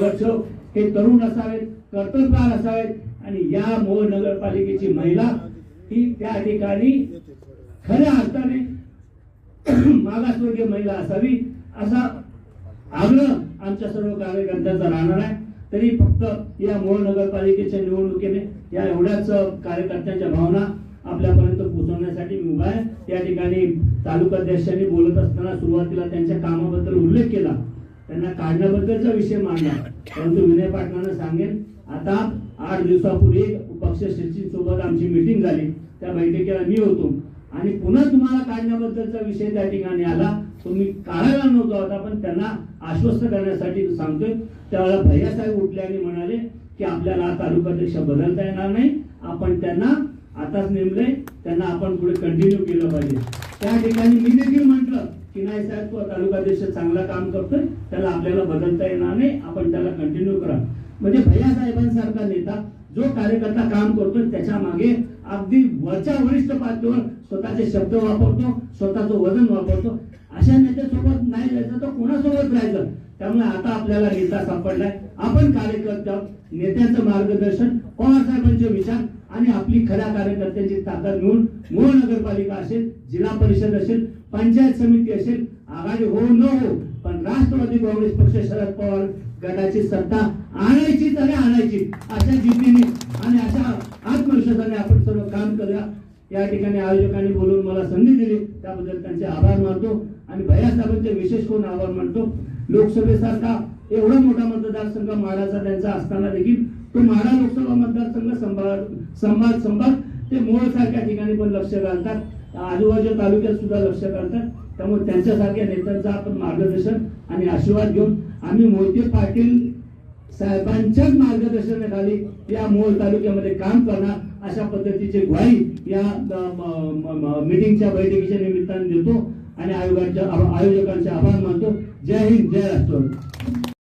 नगरसेवक हे तरुण असावेत कर्तव्यवान असावेत आणि या मोह नगरपालिकेची महिला ही त्या ठिकाणी खऱ्या अर्थाने मागासवर्गीय महिला असावी असा आग्रह आमच्या सर्व कार्यकर्त्यांचा राहणार आहे. तरी फक्त या मोहोळ नगरपालिकेच्या निवडणुकीने या एवढ्याच कार्यकर्त्यांच्या भावना आपल्यापर्यंत पोहोचवण्यासाठी मी उभा आहे. त्या ठिकाणी तालुकाध्यक्षांनी बोलत असताना सुरुवातीला त्यांच्या कामाबद्दल उल्लेख केला. त्यांना काढण्याबद्दलचा विषय मांडला. परंतु विनय पाटलांना सांगेन आता आठ दिवसापूर्वी पक्ष सोबत आमची मिटिंग झाली. त्या बैठकीला मी होतो. आणि पुन्हा तुम्हाला काढण्याबद्दलचा विषय त्या ठिकाणी आला. तो मी काढायला नव्हतो आता पण त्यांना आश्वस्त करण्यासाठी सांगतोय. त्यावेळेला भैयासाहेब उठले आणि म्हणाले की आपल्याला हा तालुकाध्यक्ष बदलता येणार नाही. आपण त्यांना आताच नेमलंय. त्यांना आपण पुढे कंटिन्यू केलं पाहिजे. त्या ठिकाणी मी देखील म्हटलं की नाही साहेब तो तालुकाध्यक्ष चांगला काम करतोय त्याला आपल्याला बदलता येणार नाही आपण त्याला कंटिन्यू करा म्हणजे भैया साहेबांसारखा नेता जो कार्यकर्ता काम करतोय त्याच्यामागे अगदी वरच्या वरिष्ठ पातळीवर स्वतःचे शब्द वापरतो स्वतःचं वजन वापरतो. अशा नेत्यासोबत नाही जायचं तर कोणासोबत राहायचं त्यामुळे आता आपल्याला नेता सापडलाय. आपण कार्यकर्ता नेत्याचं मार्गदर्शन पवार साहेबांचे विचार आणि आपली खऱ्या कार्यकर्त्यांची ताकद घेऊन मूळ नगरपालिका असेल जिल्हा परिषद असेल पंचायत समिती असेल आघाडी हो न हो पण राष्ट्रवादी काँग्रेस पक्ष शरद पवार गटाची सत्ता आणायचीच आणि आणायची अशा जिद्दीने आणि अशा आत्मविश्वासाने आपण सर्व काम करूया. या ठिकाणी आयोजकांनी बोलून मला संधी दिली त्याबद्दल त्यांचे आभार मानतो आणि भैयासाहेबांचे विशेष करून आभार मानतो? लोकसभेसारखा एवढा मोठा मतदारसंघ महाराजा त्यांचा असताना देखील तो माडा लोकसभा मतदारसंघ संभाळ संभाळ संभाळ ते मोळसारख्या ठिकाणी पण लक्ष घालतात. आजूबाजूच्या तालुक्यात सुद्धा लक्ष घालतात. त्यामुळे त्यांच्यासारख्या नेत्यांचा आपण मार्गदर्शन आणि आशीर्वाद घेऊन आम्ही मोहिते पाटील साहेबांच्याच मार्गदर्शनाखाली या मोळ तालुक्यामध्ये काम करणार अशा पद्धतीची ग्वाही या मिटिंगच्या बैठकीच्या निमित्ताने देतो आणि आयोगाच्या आयोजकांचे आभार मानतो. जय हिंद जय राष्ट्र